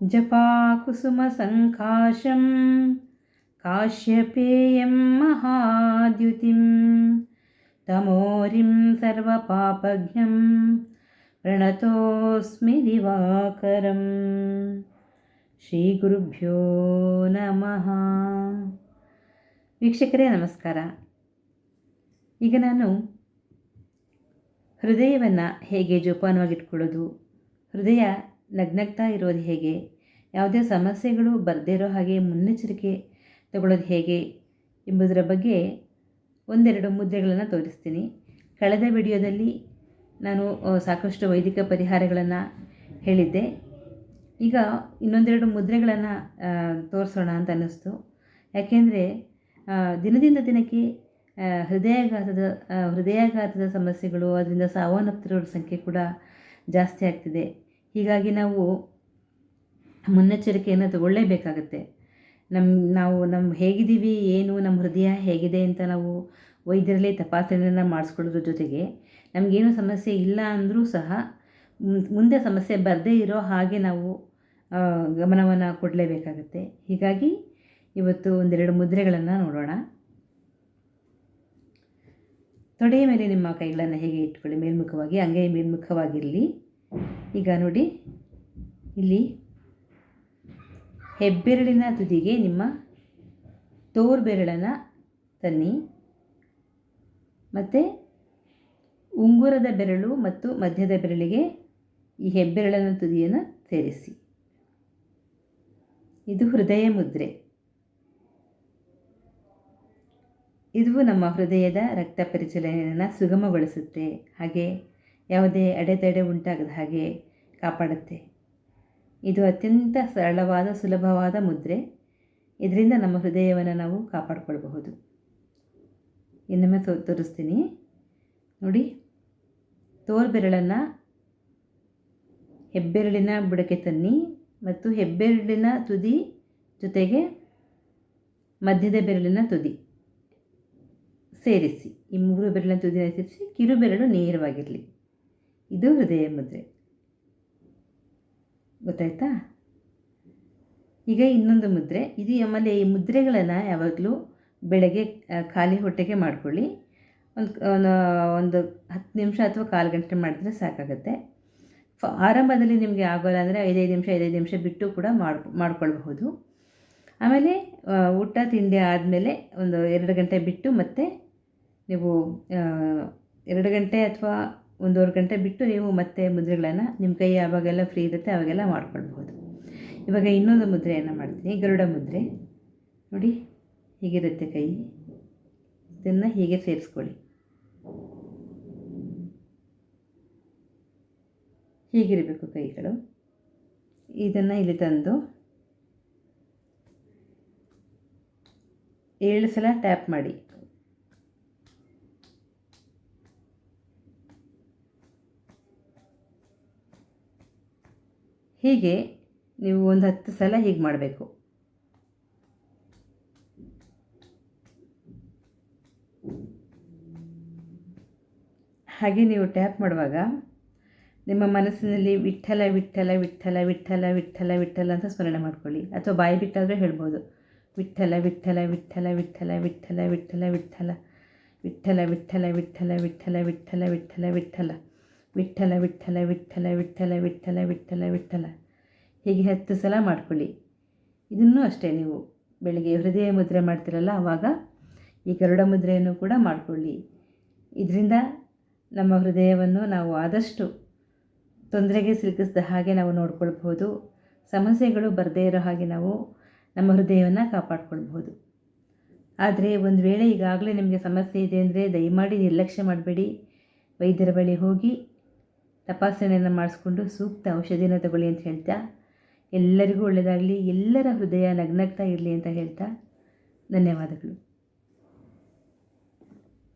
जपाकुसुमसङ्काशं काश्यपेयं महाद्युतिं तमोरिं सर्वपापज्ञं प्रणतोऽस्मि दिवाकरं ಶ್ರೀಗುರುಭ್ಯೋ ನಮಃ ವೀಕ್ಷಕರೇ ನಮಸ್ಕಾರ ಈಗ ನಾನು ಹೃದಯವನ್ನು ಹೇಗೆ ಜೋಪಾನವಾಗಿಟ್ಕೊಳ್ಳೋದು ಹೃದಯ ನಗ್ನಗ್ತಾ ಇರೋದು ಹೇಗೆ? ಯಾವುದೇ ಸಮಸ್ಯೆಗಳು ಬರದೇ ಇರೋ ಹಾಗೆ ಮುನ್ನೆಚ್ಚರಿಕೆ ತಗೊಳ್ಳೋದು ಹೇಗೆ ಎಂಬುದರ ಬಗ್ಗೆ ಒಂದೆರಡು ಮುದ್ರೆಗಳನ್ನು ತೋರಿಸ್ತೀನಿ. ಕಳೆದ ವಿಡಿಯೋದಲ್ಲಿ ನಾನು ಸಾಕಷ್ಟು ವೈದಿಕ ಪರಿಹಾರಗಳನ್ನು ಹೇಳಿದ್ದೆ. ಈಗ ಇನ್ನೊಂದೆರಡು ಮುದ್ರೆಗಳನ್ನು ತೋರಿಸೋಣ ಅಂತ ಅನ್ನಿಸ್ತು. ಯಾಕೆಂದರೆ ದಿನದಿಂದ ದಿನಕ್ಕೆ ಹೃದಯಾಘಾತದ ಹೃದಯಾಘಾತದ ಸಮಸ್ಯೆಗಳು, ಅದರಿಂದ ಸಾವನ್ನಪ್ತಿರೋರ ಸಂಖ್ಯೆ ಕೂಡ ಜಾಸ್ತಿ ಆಗ್ತಿದೆ. ಹೀಗಾಗಿ ನಾವು ಮುನ್ನೆಚ್ಚರಿಕೆಯನ್ನು ತಗೊಳ್ಳೇಬೇಕಾಗತ್ತೆ. ನಮ್ಮ ನಾವು ನಮ್ಮ ಹೇಗಿದ್ದೀವಿ, ಏನು ನಮ್ಮ ಹೃದಯ ಹೇಗಿದೆ ಅಂತ ನಾವು ವೈದ್ಯರಲ್ಲಿ ತಪಾಸಣೆಯನ್ನು ಮಾಡಿಸ್ಕೊಳ್ಳೋದ್ರ ಜೊತೆಗೆ ನಮಗೇನು ಸಮಸ್ಯೆ ಇಲ್ಲ ಅಂದರೂ ಸಹ ಮುಂದೆ ಸಮಸ್ಯೆ ಬರದೇ ಇರೋ ಹಾಗೆ ನಾವು ಗಮನವನ್ನು ಕೊಡಲೇಬೇಕಾಗತ್ತೆ. ಹೀಗಾಗಿ ಇವತ್ತು ಒಂದೆರಡು ಮುದ್ರೆಗಳನ್ನು ನೋಡೋಣ. ತೊಡೆಯ ಮೇಲೆ ನಿಮ್ಮ ಕೈಗಳನ್ನು ಹೇಗೆ ಇಟ್ಕೊಳ್ಳಿ? ಮೇಲ್ಮುಖವಾಗಿ ಹಂಗೆ ಮೇಲ್ಮುಖವಾಗಿರಲಿ. ಈಗ ನೋಡಿ. ಇಲ್ಲಿ ಹೆಬ್ಬೆರಳಿನ ತುದಿಗೆ ನಿಮ್ಮ ತೋರು ಬೆರಳನ್ನು ತನ್ನಿ. ಮತ್ತು ಉಂಗುರದ ಬೆರಳು ಮತ್ತು ಮಧ್ಯದ ಬೆರಳಿಗೆ ಈ ಹೆಬ್ಬೆರಳಿನ ತುದಿಯನ್ನು ಸೇರಿಸಿ. ಇದು ಹೃದಯ ಮುದ್ರೆ. ಇದು ನಮ್ಮ ಹೃದಯದ ರಕ್ತ ಪರಿಚಲನೆಯನ್ನು ಸುಗಮಗೊಳಿಸುತ್ತೆ. ಹಾಗೆ ಯಾವುದೇ ಅಡೆತಡೆ ಉಂಟಾಗದ ಹಾಗೆ ಕಾಪಾಡುತ್ತೆ. ಇದು ಅತ್ಯಂತ ಸರಳವಾದ, ಸುಲಭವಾದ ಮುದ್ರೆ. ಇದರಿಂದ ನಮ್ಮ ಹೃದಯವನ್ನು ನಾವು ಕಾಪಾಡಿಕೊಳ್ಬಹುದು. ಇನ್ನೊಮ್ಮೆ ತೋ, ತೋರಿಸ್ತೀನಿ. ನೋಡಿ, ತೋರ್ಬೆರಳನ್ನು ಹೆಬ್ಬೆರಳಿನ ಬುಡಕ್ಕೆ ತನ್ನಿ ಮತ್ತು ಹೆಬ್ಬೆರಳಿನ ತುದಿ ಜೊತೆಗೆ ಮಧ್ಯದ ಬೆರಳಿನ ತುದಿ ಸೇರಿಸಿ. ಈ ಮೂರು ಬೆರಳಿನ ತುದಿನ ಸೇರಿಸಿ ಕಿರು ಬೆರಳು ನೇರವಾಗಿರಲಿ. ಇದು ಹೃದಯ ಮುದ್ರೆ. ಗೊತ್ತಾಯ್ತಾ? ಈಗ ಇನ್ನೊಂದು ಮುದ್ರೆ. ಇದು ಆಮೇಲೆ ಈ ಮುದ್ರೆಗಳನ್ನು ಯಾವಾಗಲೂ ಬೆಳಗ್ಗೆ ಖಾಲಿ ಹೊಟ್ಟೆಗೆ ಮಾಡ್ಕೊಳ್ಳಿ. ಒಂದು ಒಂದು ಹತ್ತು ನಿಮಿಷ ಅಥವಾ ಕಾಲು ಗಂಟೆ ಮಾಡಿದ್ರೆ ಸಾಕಾಗುತ್ತೆ. ಫ, ಆರಂಭದಲ್ಲಿ ನಿಮಗೆ ಆಗೋಲ್ಲ ಅಂದರೆ ಐದೈದು ನಿಮಿಷ ಐದೈದು ನಿಮಿಷ ಬಿಟ್ಟು ಕೂಡ ಮಾಡಿ ಮಾಡ್ಕೊಳ್ಬಹುದು. ಆಮೇಲೆ ಊಟ, ತಿಂಡಿ ಆದಮೇಲೆ ಒಂದು ಎರಡು ಗಂಟೆ ಬಿಟ್ಟು ಮತ್ತೆ ನೀವು ಎರಡು ಗಂಟೆ ಅಥವಾ ಒಂದೂವರೆ ಗಂಟೆ ಬಿಟ್ಟು ನೀವು ಮತ್ತೆ ಮುದ್ರೆಗಳನ್ನು ನಿಮ್ಮ ಕೈ ಯಾವಾಗೆಲ್ಲ ಫ್ರೀ ಇರುತ್ತೆ ಅವಾಗೆಲ್ಲ ಮಾಡ್ಕೊಳ್ಬೋದು ಇವಾಗ ಇನ್ನೊಂದು ಮುದ್ರೆಯನ್ನು ಮಾಡ್ತೀನಿ, ಗರುಡ ಮುದ್ರೆ. ನೋಡಿ, ಹೀಗಿರುತ್ತೆ ಕೈ? ಇದನ್ನು ಹೀಗೆ ಸೇರಿಸ್ಕೊಳ್ಳಿ. ಹೀಗಿರಬೇಕು ಕೈಗಳು. ಇದನ್ನು ಇಲ್ಲಿ ತಂದು ಏಳು ಸಲ ಟ್ಯಾಪ್ ಮಾಡಿ. ಹೀಗೆ ನೀವು ಒಂದು ಹತ್ತು ಸಲ ಹೀಗೆ ಮಾಡಬೇಕು ಹಾಗೆ ನೀವು ಟ್ಯಾಪ್ ಮಾಡುವಾಗ ನಿಮ್ಮ ಮನಸ್ಸಿನಲ್ಲಿ ವಿಠಲ ವಿಠಲ ವಿಠಲ ವಿಠಲ ವಿಠಲ ವಿಠಲ ಅಂತ ಸ್ಮರಣೆ ಮಾಡ್ಕೊಳ್ಳಿ ಅಥವಾ ಬಾಯಿ ಬಿಟ್ಟಾದರೆ ಹೇಳ್ಬೋದು ವಿಠಲ ವಿಠಲ ವಿಠಲ ವಿಠಲ ವಿಠಲ ವಿಠಲ ವಿಠಲ ವಿಠಲ ವಿಠಲ ವಿಠಲ ವಿಠಲ ವಿಠಲ ವಿಠಲ ವಿಠಲ ವಿಠಲ ವಿಠಲ ವಿಠಲ ವಿಠಲ ವಿಠಲ ವಿಠಲ ವಿಠಲ ಹೀಗೆ ಹತ್ತು ಸಲ ಮಾಡ್ಕೊಳ್ಳಿ. ಇದನ್ನೂ ಅಷ್ಟೇ ನೀವು ಬೆಳಗ್ಗೆ ಹೃದಯ ಮುದ್ರೆ ಮಾಡ್ತಿರಲ್ಲ ಆವಾಗ ಈ ಗರುಡ ಮುದ್ರೆಯನ್ನು ಕೂಡ ಮಾಡಿಕೊಳ್ಳಿ. ಇದರಿಂದ ನಮ್ಮ ಹೃದಯವನ್ನು ನಾವು ಆದಷ್ಟು ತೊಂದರೆಗೆ ಸಿಲುಕಿಸಿದ ಹಾಗೆ ನಾವು ನೋಡ್ಕೊಳ್ಬಹುದು. ಸಮಸ್ಯೆಗಳು ಬರದೇ ಇರೋ ಹಾಗೆ ನಾವು ನಮ್ಮ ಹೃದಯವನ್ನು ಕಾಪಾಡ್ಕೊಳ್ಬಹುದು. ಆದರೆ ಒಂದು ವೇಳೆ ಈಗಾಗಲೇ ನಿಮಗೆ ಸಮಸ್ಯೆ ಇದೆ ಅಂದರೆ ದಯಮಾಡಿ ನಿರ್ಲಕ್ಷ್ಯ ಮಾಡಬೇಡಿ. ವೈದ್ಯರ ಬಳಿ ಹೋಗಿ ತಪಾಸಣೆಯನ್ನು ಮಾಡಿಸ್ಕೊಂಡು ಸೂಕ್ತ ಔಷಧಿನ ತಗೊಳ್ಳಿ ಅಂತ ಹೇಳ್ತಾ, ಎಲ್ಲರಿಗೂ ಒಳ್ಳೆಯದಾಗಲಿ, ಎಲ್ಲರ ಹೃದಯ ನಗ್ನಗ್ತಾ ಇರಲಿ ಅಂತ ಹೇಳ್ತಾ, ಧನ್ಯವಾದಗಳು.